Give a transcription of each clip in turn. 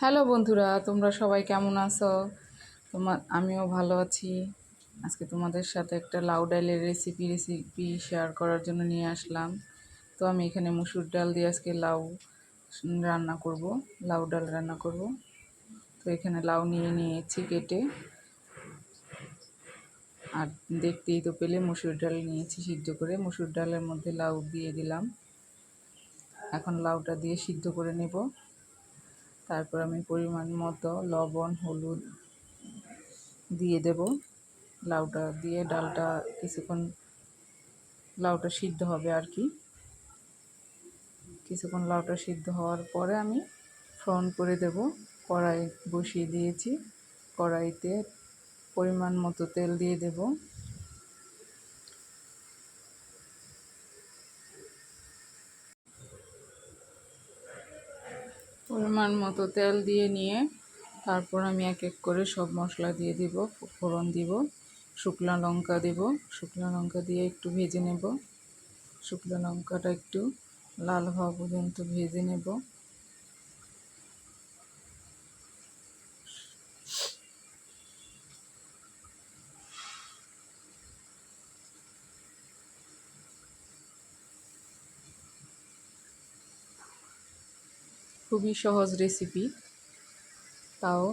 Hello বন্ধুরা, তোমরা সবাই কেমন আছো? তোমার আমিও ভালো আছি। আজকে তোমাদের সাথে একটা লাউ ডালের রেসিপি রেসিপি শেয়ার করার জন্য নিয়ে আসলাম। তো আমি এখানে মুসুর ডাল দিয়ে আজকে লাউ রান্না করব, লাউ ডাল রান্না করব। তো এখানে লাউ নিয়ে নিয়েছি কেটে। আর দেখতেই তো পেলে মুসুর ডাল নিয়েছি সিদ্ধ করে। মুসুর ডালের মধ্যে লাউ দিয়ে দিলাম। এখন লাউটা দিয়ে সিদ্ধ করে নেব। তারপর আমি পরিমাণ মতো লবণ, হলুদ দিয়ে দেব। লাউটা দিয়ে ডালটা কিছুক্ষণ, লাউটা সিদ্ধ হবে আর কি। কিছুক্ষণ লাউটা সিদ্ধ হওয়ার পরে আমি ফ্রন করে দেব। কড়াই বসিয়ে দিয়েছি। কড়াইতে পরিমাণ মতো তেল দিয়ে দেব। পরিমাণ মতো তেল দিয়ে নিয়ে তারপর আমি এক এক করে সব মশলা দিয়ে দিব, ফোড়ন দিব, শুকনো লঙ্কা দেব, শুকনো লঙ্কা দিয়ে একটু ভেজে নেব। শুকনো লঙ্কাটা একটু লাল হওয়া পর্যন্ত ভেজে নেব। খুবই সহজ রেসিপি তাও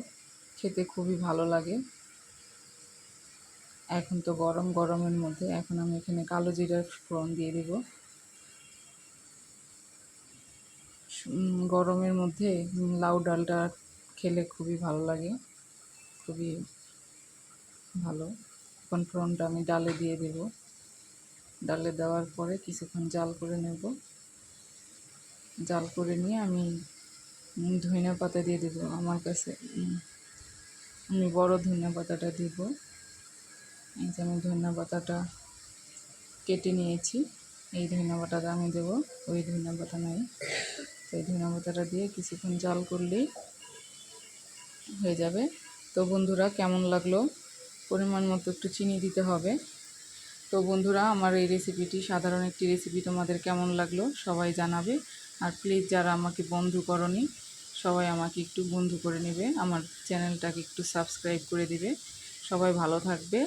খেতে খুবই ভালো লাগে। এখন তো গরম গরমের মধ্যে এখন আমি এখানে কালো জিরার ফোড়ন দিয়ে দেব। গরমের মধ্যে লাউ ডালটা খেলে খুবই ভালো লাগে। খুবই ভালো। এখন ফোড়নটা আমি ডালে দিয়ে দেব। ডালে দেওয়ার পরে কিছুক্ষণ জাল করে নেব। জাল করে নিয়ে আমি ধনিয়া পাতা দিয়ে দেবো আমার কাছে। আমি বড় ধনিয়া পাতাটা দিব। এই যে আমি ধনিয়া পাতাটা কেটে নিয়েছি। এই ধনিয়া পাতাটা আমি দেবো, ওই ধনিয়া পাতা নয় এই ধনিয়া পাতাটা দিয়ে কিছুক্ষণ জাল করলেই হয়ে যাবে। তো বন্ধুরা, কেমন লাগল? পরিমাণ মতো একটু চিনি দিতে হবে। তো বন্ধুরা, আমার এই রেসিপিটি সাধারণ একটি রেসিপি তোমাদের কেমন লাগল সবাই জানাবে। আর প্লিজ যারা আমাকে বন্ধু করনি সবাই আমাকে একটু বন্ধু করে নেবে। আমার চ্যানেলটাকে একটু সাবস্ক্রাইব করে দিবে। সবাই ভালো থাকবে।